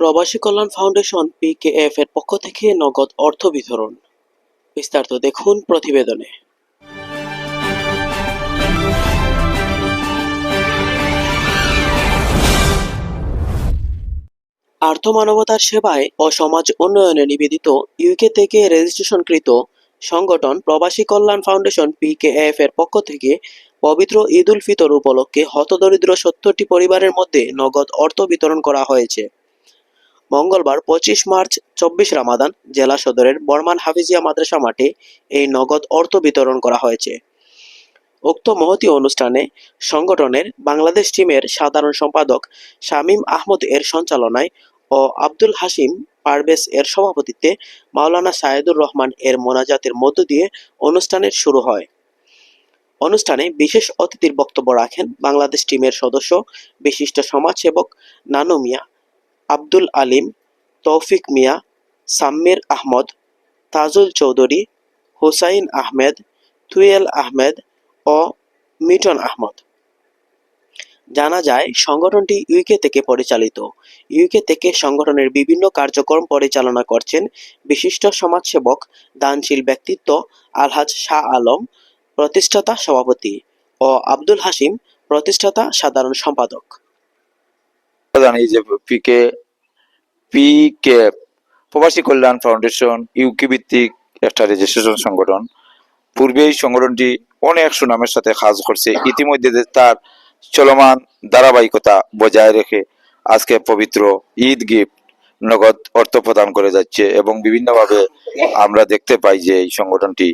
প্রবাসী কল্যাণ ফাউন্ডেশন পিকেএফ এর পক্ষ থেকে নগদ অর্থ বিতরণ। বিস্তারিত দেখুন প্রতিবেদনে। আর্থ মানবতার সেবায় ও সমাজ উন্নয়নে নিবেদিত ইউকে থেকে রেজিস্ট্রেশনকৃত সংগঠন প্রবাসী কল্যাণ ফাউন্ডেশন পিকেএফ এর পক্ষ থেকে পবিত্র ঈদ উল ফিতর উপলক্ষে হতদরিদ্র সত্তরটি পরিবারের মধ্যে নগদ অর্থ বিতরণ করা হয়েছে। মঙ্গলবার পঁচিশ মার্চ, চব্বিশ রামাদান জেলা সদরের বর্মান হাফিজিয়া মাদ্রাসা মাঠে এই নগদ অর্থ বিতরণ করা হয়েছে। উক্ত মহতি অনুষ্ঠানে সংগঠনের বাংলাদেশ টিমের সাধারণ সম্পাদক শামীম আহমদ এর সঞ্চালনায় ও আব্দুল হাসিম পারভেজ এর সভাপতিত্বে মাওলানা সায়েদুর রহমান এর মোনাজাতের মধ্য দিয়ে অনুষ্ঠানের শুরু হয়। অনুষ্ঠানে বিশেষ অতিথির বক্তব্য রাখেন বাংলাদেশ টিমের সদস্য, বিশিষ্ট সমাজসেবক নানু মিয়া আব্দুল আলিম, তৌফিক মিয়া, সাম্মির আহমদ, তাজুল চৌধুরী, হুসাইন আহমেদ, তুয়েল আহমেদ ও মিটন আহমদ। জানা যায়, সংগঠনটি ইউকে থেকে পরিচালিত। ইউকে থেকে সংগঠনের বিভিন্ন কার্যক্রম পরিচালনা করছেন বিশিষ্ট সমাজসেবক, দানশীল ব্যক্তিত্ব আলহাজ শাহ আলম, প্রতিষ্ঠাতা সভাপতি ও আব্দুল হাসিম প্রতিষ্ঠাতা সাধারণ সম্পাদক। জানি যে পিকে পিকে প্রবাসী কল্যাণ ফাউন্ডেশন ইউকে ভিত্তিক একটা রেজিস্ট্রেশন সংগঠন। পূর্বে এই সংগঠনটি অনেক সুনামের সাথে কাজ করছে। ইতিমধ্যে তার চলমান ধারাবাহিকতা বজায় রেখে আজকে পবিত্র ঈদ গিফট নগদ অর্থ প্রদান করে যাচ্ছে এবং বিভিন্নভাবে আমরা দেখতে পাই যে এই সংগঠনটি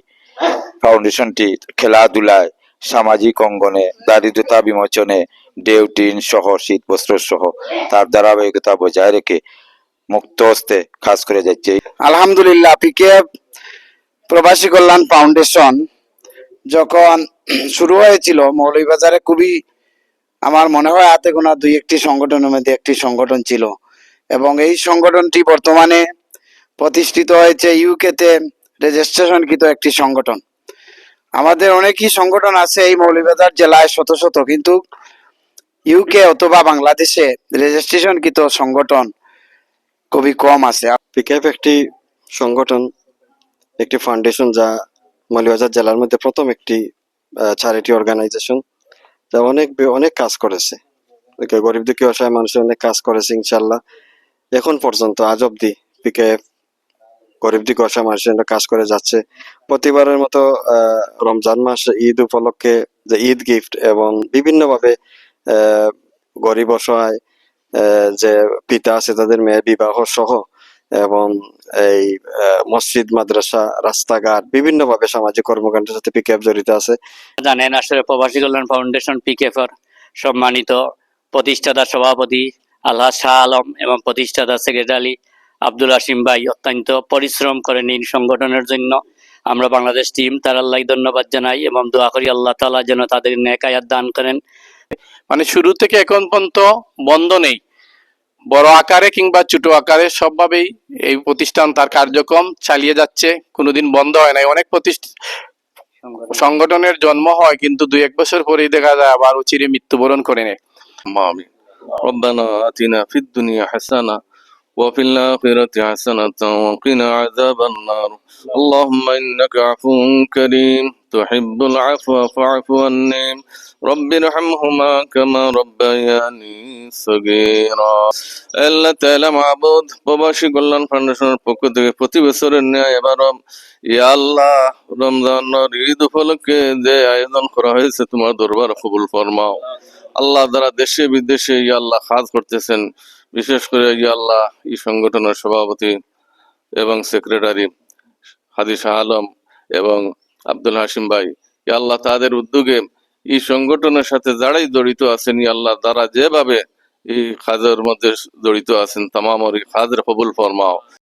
ফাউন্ডেশনটি খেলাধুলায়, সামাজিক অঙ্গনে, দারিদ্রতা বিমোচনে ডেউটিন সহ শীত বস্ত্র সহ তার ধারাবাহিকতা বজায় রেখে মুক্ত হস্তে কাজ করে যাচ্ছে। আলহামদুলিল্লাহ পিকে প্রবাসী কল্যাণ ফাউন্ডেশন যখন শুরু হয়েছিল, মৌলভীবাজারে খুবই আমার মনে হয় হাতে গোনা দুই একটি সংগঠনের মধ্যে একটি সংগঠন ছিল। এবং এই সংগঠনটি বর্তমানে প্রতিষ্ঠিত হয়েছে ইউকেতে রেজিস্ট্রেশনকৃত একটি সংগঠন। আমাদের অনেকই সংগঠন আছে এই মৌলভীবাজার জেলায় শত শত, কিন্তু ইউকে অথবা বাংলাদেশে রেজিস্ট্রেশনকৃত সংগঠন খুবই কম আছে। পিকেএফ একটি সংগঠন, একটি ফাউন্ডেশন যা মৌলভীবাজার জেলার মধ্যে প্রথম একটি চ্যারিটি অর্গানাইজেশন যা অনেক অনেক কাজ করেছে। গরিব দুঃখী অসহায় মানুষের অনেক কাজ করেছে ইনশাল্লাহ এখন পর্যন্ত, আজ অব্দি পিকেএফ গরিব দুঃখী অসহায় মানুষের জন্য কাজ করে যাচ্ছে। প্রতিবারের মতো রমজান মাস ঈদ উপলক্ষে যে ঈদ গিফট এবং বিভিন্নভাবে গরিব অসহায় যে পিতা আছে তাদের মেয়ের বিবাহ সহ এবং এই মসজিদ, মাদ্রাসা, রাস্তাঘাট বিভিন্নভাবে সামাজিক কর্মকাণ্ডের সাথে পিকেএফ জড়িত আছে। জানেন, আসলে প্রবাসী কল্যাণ ফাউন্ডেশন পিকেফর সম্মানিত প্রতিষ্ঠাতা সভাপতি আল্লাহ শাহ আলম এবং প্রতিষ্ঠাতা সেক্রেটারি আব্দুল হাসিম ভাই অত্যন্ত পরিশ্রম করেন এই সংগঠনের জন্য। আমরা বাংলাদেশ টিম তার আল্লাহ ধন্যবাদ জানাই এবং দোয়া করি আল্লাহ তালা যেন তাদের নেকায়াত দান করেন। মানে শুরু থেকে এখন পর্যন্ত বন্ধ নেই বড় আকারে কিংবা ছোট আকারে সবভাবেই এই প্রতিষ্ঠান তার কার্যক্রম চালিয়ে যাচ্ছে কোনোদিন বন্ধ হয় নাই অনেক প্রতিষ্ঠান সংগঠনের জন্ম হয় কিন্তু দুই এক বছর পরেই দেখা যায় আবার চিরে মৃত্যুবরণ করে নেয় آمين ربنا آتنا في الدنيا حسنة وفي الآخرة حسنة وقنا عذاب النار اللهم إنك عفو كريم تحب العفو فاعف عني رب ارحمهما كما ربياني صغيرا আল্লাহ তাআলা মাবুদ প্রবাসী কল্যাণ ফাউন্ডেশনের পক্ষ থেকে প্রতি বছরের ন্যায় এবার ইয়া আল্লাহ রমজানের ঈদ উপলক্ষে যে আয়োজন করা হয়েছে তোমার দরবার কবুল ফরমাও আল্লাহ দ্বারা দেশে বিদেশে ইয়া আল্লাহ কাজ করতেছেন বিশেষ করে আল্লাহ, এই সংগঠনের সভাপতি এবং সেক্রেটারি হাদি শাহ আলম এবং আব্দুল হাসিম ভাই ইয়াল্লাহ তাদের উদ্যোগে এই সংগঠনের সাথে যারাই জড়িত আছেন আল্লাহ তারা যেভাবে এই খাজের মধ্যে জড়িত আছেন, তামাম খাজের ফবুল ফরমাও।